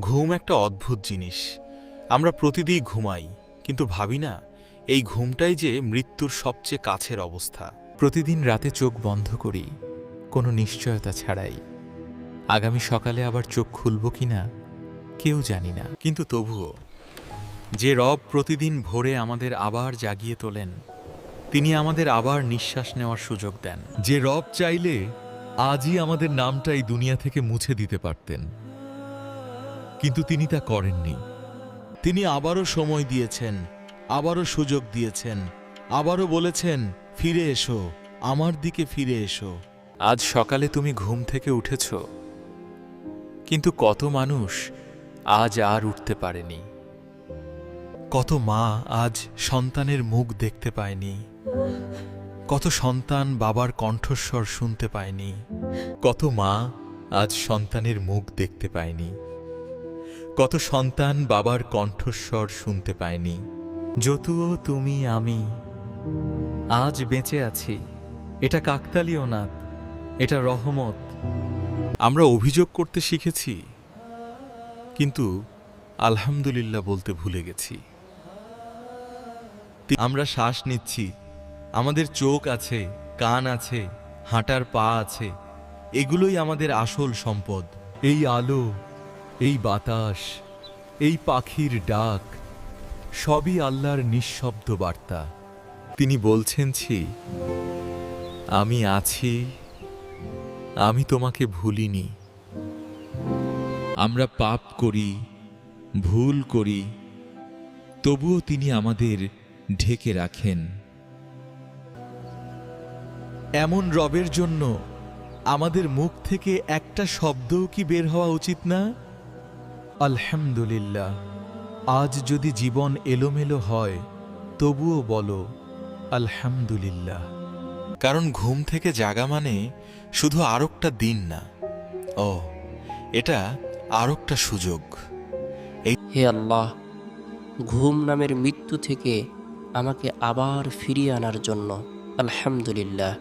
ঘুম একটা অদ্ভুত জিনিস। আমরা প্রতিদিন ঘুমাই কিন্তু ভাবি না এই ঘুমটাই যে মৃত্যুর সবচেয়ে কাছের অবস্থা। প্রতিদিন রাতে চোখ বন্ধ করি কোনো নিশ্চয়তা ছাড়াই। আগামী সকালে আবার চোখ খুলব কিনা কেউ জানি না। কিন্তু তবুও যে রব প্রতিদিন ভোরে আমাদের আবার জাগিয়ে তোলেন তিনি আমাদের আবার নিঃশ্বাস নেওয়ার সুযোগ দেন। যে রব চাইলে আজই আমাদের নামটা এই দুনিয়া থেকে মুছে দিতে পারতেন। কিন্তু তিনি তা করেননি। তিনি আবারও সময় দিয়েছেন, আবারও সুযোগ দিয়েছেন, আবারও বলেছেন, ফিরে এসো, আমার দিকে ফিরে এসো। আজ সকালে তুমি ঘুম থেকে উঠেছ। কিন্তু কত মানুষ আজ আর উঠতে পারেনি। কত মা আজ সন্তানের মুখ দেখতে পায়নি। কত সন্তান বাবার কণ্ঠস্বর শুনতে পায়নি। কত মা আজ সন্তানের মুখ দেখতে পায়নি। কত সন্তান বাবার কণ্ঠস্বর শুনতে পায়নি। যতুও তুমি আমি। আজ বেঁচে আছি। এটা কাকতালীয় না এটা রহমত। আমরা অভিযোগ করতে শিখেছি, কিন্তু আলহামদুলিল্লাহ বলতে ভুলে গেছি। আমরা শ্বাস নিচ্ছি, আমাদের চোখ আছে, কান আছে, হাঁটার পা আছে, এগুলোই আমাদের আসল সম্পদ। এই আলো এই বাতাস, এই পাখির ডাক, সবই আল্লাহর নিঃশব্দ বার্তা। তিনি বলছেন, ছি, আমি আছি, আমি তোমাকে ভুলিনি। আমরা পাপ করি, ভুল করি, তবুও তিনি আমাদের ঢেকে রাখেন। এমন রবের জন্য আমাদের মুখ থেকে একটা শব্দও কি বের হওয়া উচিত না? আলহামদুলিল্লাহ আজ যদি জীবন এলোমেলো হয় তবুও বলো আলহামদুলিল্লাহ। কারণ ঘুম থেকে জাগা মানে শুধু আরেকটা দিন না। ও এটা আরেকটা সুযোগ। হে আল্লাহ ঘুম নামের মৃত্যু থেকে আমাকে আবার ফিরিয়ে আনার জন্য আলহামদুলিল্লাহ।